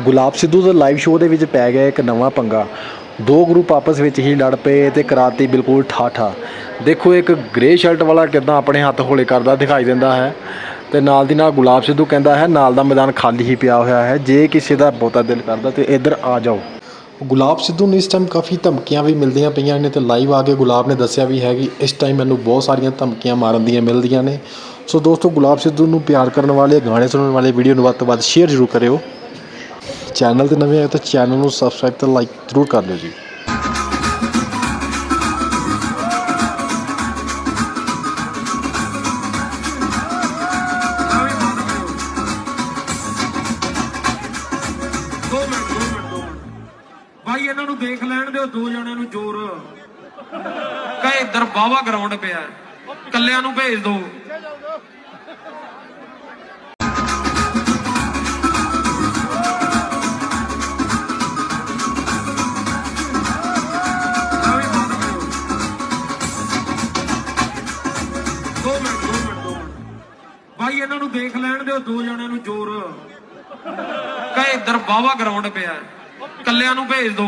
ਗੁਲਾਬ ਸਿੱਧੂ ਦਾ live show ਦੇ ਵਿੱਚ ਪੈ ਗਿਆ ਇੱਕ ਨਵਾਂ ਪੰਗਾ। ਦੋ ਗਰੁੱਪ ਆਪਸ ਵਿੱਚ ਹੀ ਲੜ ਪਏ ਤੇ ਕਰਾਤੀ ਬਿਲਕੁਲ ਠਾਠਾ। ਦੇਖੋ, ਇੱਕ ਗ੍ਰੇ ਸ਼ਰਟ ਵਾਲਾ ਕਿਦਾਂ ਆਪਣੇ ਹੱਥ ਹੌਲੇ ਕਰਦਾ ਦਿਖਾਈ ਦਿੰਦਾ ਹੈ ਤੇ ਨਾਲ ਦੀ ਨਾਲ ਗੁਲਾਬ ਸਿੱਧੂ ਕਹਿੰਦਾ ਹੈ, ਨਾਲ ਦਾ ਮੈਦਾਨ ਖਾਲੀ ਹੀ ਪਿਆ ਹੋਇਆ ਹੈ। ਜੇ ਕਿਸੇ ਦਾ ਬਹੁਤਾ ਦਿਲ ਕਰਦਾ ਤੇ ਇੱਧਰ ਆ ਜਾਓ। ਗੁਲਾਬ ਸਿੱਧੂ ਨੂੰ ਇਸ ਟਾਈਮ ਕਾਫੀ ਧਮਕੀਆਂ ਵੀ ਮਿਲਦੀਆਂ ਪਈਆਂ ਨੇ ਤੇ ਲਾਈਵ ਆ ਕੇ ਗੁਲਾਬ ਨੇ ਦੱਸਿਆ ਵੀ ਹੈ ਕਿ ਇਸ ਟਾਈਮ ਮੈਨੂੰ ਬਹੁਤ ਸਾਰੀਆਂ ਧਮਕੀਆਂ ਮਾਰਨ ਦੀਆਂ ਮਿਲਦੀਆਂ ਨੇ। ਸੋ ਦੋਸਤੋ, ਗੁਲਾਬ ਸਿੱਧੂ ਨੂੰ ਪਿਆਰ ਕਰਨ ਵਾਲੇ, ਗਾਣੇ ਸੁਣਨ ਵਾਲੇ ਵੀਡੀਓ ਨੂੰ ਵੱਧ ਤੋਂ ਵੱਧ ਸ਼ੇਅਰ ਜ਼ਰੂਰ ਕਰਿਓ। ਚੈਨਲ ਤੇ ਨਵੇਂ ਆਏ ਤਾਂ ਚੈਨਲ ਨੂੰ ਸਬਸਕ੍ਰਾਈਬ ਤੇ ਲਾਈਕ ਜ਼ਰੂਰ ਕਰ ਲਿਓ ਜੀ। ਦੋ ਭਾਈ ਇਹਨਾਂ ਨੂੰ ਦੇਖ ਲੈਣ ਦਿਓ, ਦੋ ਜਣਿਆਂ ਨੂੰ ਜ਼ੋਰ। ਕਹੇ ਇੱਧਰ ਬਾਵਾ ਗਰਾਊਂਡ ਪਿਆ। ਕੱਲਿਆਂ ਨੂੰ ਭੇਜ ਦਿਓ ਦੋ ਮਿੰਟ ਦੋ ਮਿੰਟ 2 ਮਿੰਟ। ਭਾਈ ਇਹਨਾਂ ਨੂੰ ਦੇਖ ਲੈਣ ਦਿਓ, ਦੋ ਜਣਿਆਂ ਨੂੰ ਜ਼ੋਰ। ਕਹੇ ਇੱਧਰ ਬਾਵਾ ਗਰਾਊਂਡ ਪਿਆ। ਕੱਲਿਆਂ ਨੂੰ ਭੇਜ ਦੋ।